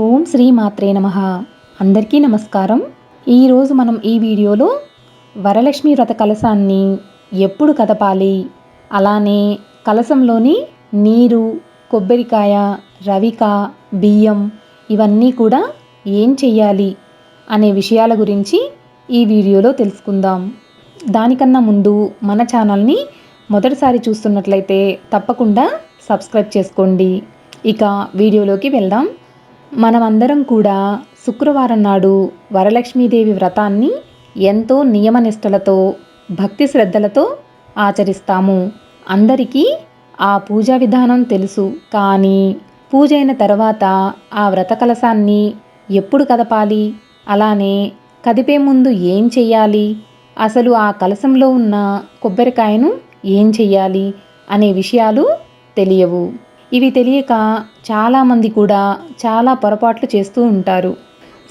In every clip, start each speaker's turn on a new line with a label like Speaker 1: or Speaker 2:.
Speaker 1: ఓం శ్రీ మాత్రే నమ. అందరికీ నమస్కారం. ఈరోజు మనం ఈ వీడియోలో వరలక్ష్మి వ్రత కలశాన్ని ఎప్పుడు కదపాలి? అలానే కలశంలోని నీరు కొబ్బరికాయ రవిక బియ్యం ఇవన్నీ కూడా ఏం చెయ్యాలి అనే విషయాల గురించి ఈ వీడియోలో తెలుసుకుందాం. దానికన్నా ముందు మన ఛానల్ని మొదటిసారి చూస్తున్నట్లయితే తప్పకుండా సబ్స్క్రైబ్ చేసుకోండి. ఇక వీడియోలోకి వెళ్దాం. మనమందరం కూడా శుక్రవారం నాడు వరలక్ష్మీదేవి వ్రతాన్ని ఎంతో నియమనిష్టలతో భక్తి శ్రద్ధలతో ఆచరిస్తాము. అందరికీ ఆ పూజా విధానం తెలుసు. కానీ పూజ అయిన తర్వాత ఆ వ్రత కలశాన్ని ఎప్పుడు కదపాలి? అలానే కదిపే ముందు ఏం చెయ్యాలి? అసలు ఆ కలశంలో ఉన్న కొబ్బరికాయను ఏం చెయ్యాలి? అనే విషయాలు తెలియవు. ఇవి తెలియక చాలామంది కూడా చాలా పొరపాట్లు చేస్తూ ఉంటారు.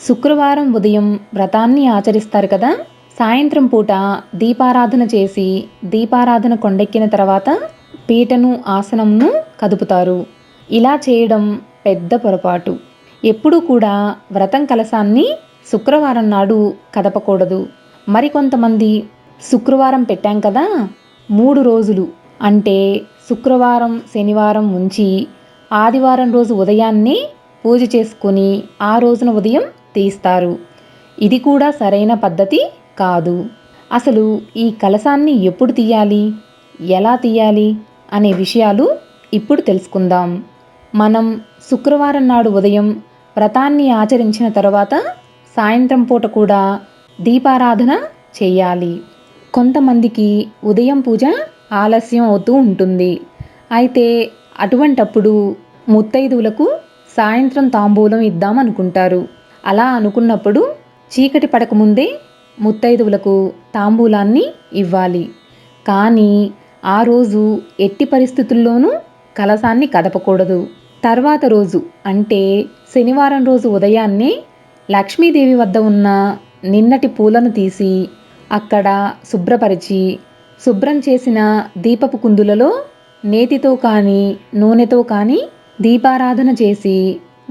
Speaker 1: శుక్రవారం ఉదయం వ్రతాన్ని ఆచరిస్తారు కదా? సాయంత్రం పూట దీపారాధన చేసి దీపారాధన కొండెక్కిన తర్వాత పీటను ఆసనంను కదుపుతారు. ఇలా చేయడం పెద్ద పొరపాటు. ఎప్పుడూ కూడా వ్రతం కలశాన్ని శుక్రవారం నాడు కదపకూడదు. మరికొంతమంది శుక్రవారం పెట్టాం కదా? మూడు రోజులు. అంటే శుక్రవారం శనివారం ఉంచి ఆదివారం రోజు ఉదయాన్నే పూజ చేసుకొని ఆ రోజున ఉదయం తీస్తారు. ఇది కూడా సరైన పద్ధతి కాదు. అసలు ఈ కలశాన్ని ఎప్పుడు తీయాలి? ఎలా తీయాలి? అనే విషయాలు ఇప్పుడు తెలుసుకుందాం. మనం శుక్రవారం నాడు ఉదయం వ్రతాన్ని ఆచరించిన తర్వాత సాయంత్రం పూట కూడా దీపారాధన చేయాలి. కొంతమందికి ఉదయం పూజ ఆలస్యం అవుతూ ఉంటుంది. అయితే అటువంటప్పుడు ముత్తైదువులకు సాయంత్రం తాంబూలం ఇద్దామనుకుంటారు అలా అనుకున్నప్పుడు చీకటి పడకముందే ముత్తైదువులకు తాంబూలాన్ని ఇవ్వాలి. కానీ ఆ రోజు ఎట్టి పరిస్థితుల్లోనూ కలసాన్ని కదపకూడదు. తర్వాత రోజు అంటే శనివారం రోజు ఉదయాన్నే లక్ష్మీదేవి వద్ద ఉన్న నిన్నటి పూలను తీసి అక్కడ శుభ్రపరిచి శుభ్రం చేసిన దీపపు కుందులలో నేతితో కానీ నూనెతో కానీ దీపారాధన చేసి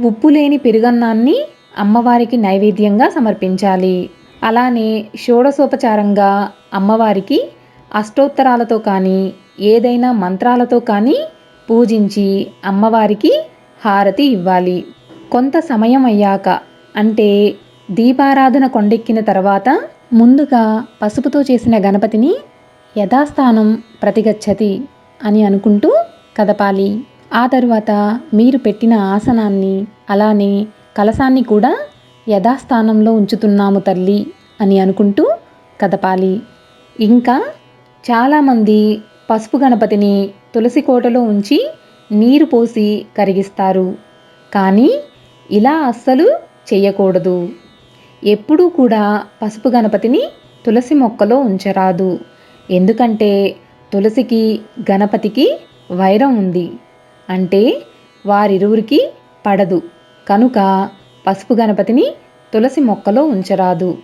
Speaker 1: ఉప్పు లేని పెరుగన్నాన్ని అమ్మవారికి నైవేద్యంగా సమర్పించాలి. అలానే షోడసోపచారంగా అమ్మవారికి అష్టోత్తరాలతో కానీ ఏదైనా మంత్రాలతో కానీ పూజించి అమ్మవారికి హారతి ఇవ్వాలి. కొంత సమయం అయ్యాక అంటే దీపారాధన కొండెక్కిన తర్వాత ముందుగా పసుపుతో చేసిన గణపతిని యథాస్థానం ప్రతిగచ్చతి అని అనుకుంటూ కదపాలి. ఆ తరువాత మీరు పెట్టిన ఆసనాన్ని అలానే కలసాన్ని కూడా యథాస్థానంలో ఉంచుతున్నాము తల్లి అని అనుకుంటూ కదపాలి. ఇంకా చాలామంది పసుపు గణపతిని తులసి కోటలో ఉంచి నీరు పోసి కరిగిస్తారు. కానీ ఇలా అస్సలు చేయకూడదు ఎప్పుడూ కూడా పసుపు గణపతిని తులసి మొక్కలో ఉంచరాదు. ఎందుకంటే తులసికి గణపతికి వైరం ఉంది. అంటే వారిరువురికి పడదు. కనుక పసుపు గణపతిని తులసి మొక్కలో ఉంచరాదు.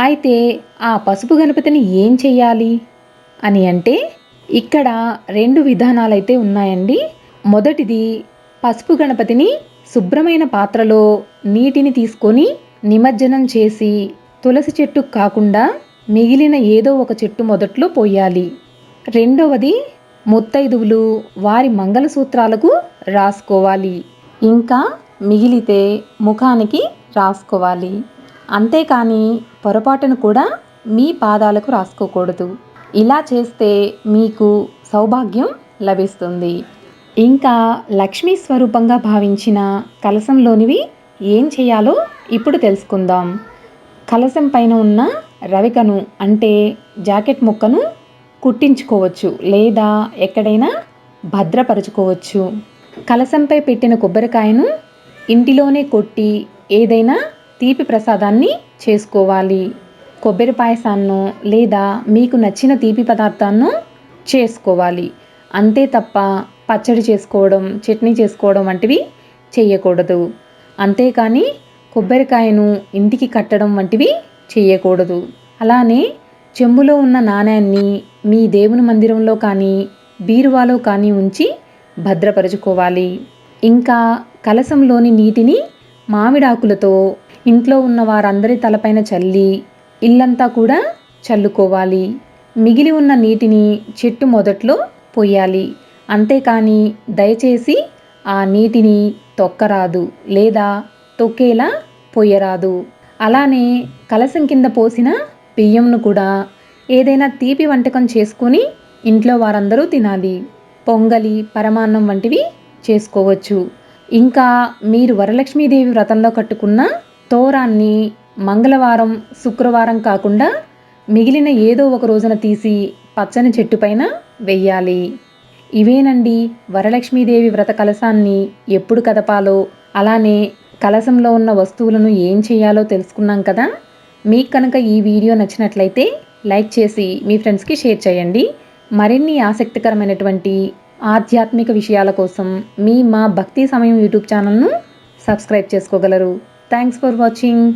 Speaker 1: అయితే ఆ పసుపు గణపతిని ఏం చెయ్యాలి? అని అంటే ఇక్కడ రెండు విధానాలైతే ఉన్నాయండి. మొదటిది పసుపు గణపతిని శుభ్రమైన పాత్రలో నీటిని తీసుకొని నిమజ్జనం చేసి తులసి చెట్టు కాకుండా మిగిలిన ఏదో ఒక చెట్టు మొదట్లో పోయాలి. రెండవది ముత్తైదువులు వారి మంగళసూత్రాలకు రాసుకోవాలి. ఇంకా మిగిలితే ముఖానికి రాసుకోవాలి. అంతేకాని పొరపాటును కూడా మీ పాదాలకు రాసుకోకూడదు. ఇలా చేస్తే మీకు సౌభాగ్యం లభిస్తుంది. ఇంకా లక్ష్మీ స్వరూపంగా భావించిన కలశంలోనివి ఏం చేయాలో ఇప్పుడు తెలుసుకుందాం. కలశం పైన ఉన్న రవికను అంటే జాకెట్ ముక్కను కుట్టించుకోవచ్చు లేదా ఎక్కడైనా భద్రపరచుకోవచ్చు. కలసంపై పెట్టిన కొబ్బరికాయను ఇంటిలోనే కొట్టి ఏదైనా తీపి ప్రసాదాన్ని చేసుకోవాలి. కొబ్బరి పాయసాన్నో లేదా మీకు నచ్చిన తీపి పదార్థాన్నో చేసుకోవాలి. అంతే తప్ప పచ్చడి చేసుకోవడం చట్నీ చేసుకోవడం వంటివి చేయకూడదు. అంతేకాని కొబ్బరికాయను ఇంటికి కట్టడం వంటివి చేయకూడదు. అలానే చెంబులో ఉన్న నాణ్యాన్ని మీ దేవుని మందిరంలో కానీ బీరువాలో కానీ ఉంచి భద్రపరుచుకోవాలి. ఇంకా కలశంలోని నీటిని మామిడాకులతో ఇంట్లో ఉన్న వారందరి తలపైన చల్లి ఇల్లంతా కూడా చల్లుకోవాలి. మిగిలి ఉన్న నీటిని చెట్టు మొదట్లో పొయ్యాలి అంతేకాని దయచేసి ఆ నీటిని తొక్కరాదు లేదా తొక్కేలా పొయ్యరాదు అలానే కలసం కింద పోసిన బియ్యంను కూడా ఏదైనా తీపి వంటకం చేసుకొని ఇంట్లో వారందరూ తినాలి. పొంగలి పరమాన్నం వంటివి చేసుకోవచ్చు. ఇంకా మీరు వరలక్ష్మీదేవి వ్రతంలో కట్టుకున్న తోరాన్ని మంగళవారం శుక్రవారం కాకుండా మిగిలిన ఏదో ఒక రోజున తీసి పచ్చని చెట్టు పైన వెయ్యాలి. ఇవేనండి వరలక్ష్మీదేవి వ్రత కలశాన్ని ఎప్పుడు కదపాలో అలానే కలశంలో ఉన్న వస్తువులను ఏం చేయాలో తెలుసుకున్నాం కదా? మీకు కనుక ఈ వీడియో నచ్చినట్లయితే లైక్ చేసి మీ ఫ్రెండ్స్కి షేర్ చేయండి. మరిన్ని ఆసక్తికరమైనటువంటి ఆధ్యాత్మిక విషయాల కోసం మీ మా భక్తి సమయం యూట్యూబ్ ఛానల్ను సబ్స్క్రైబ్ చేసుకోగలరు. Thanks for watching.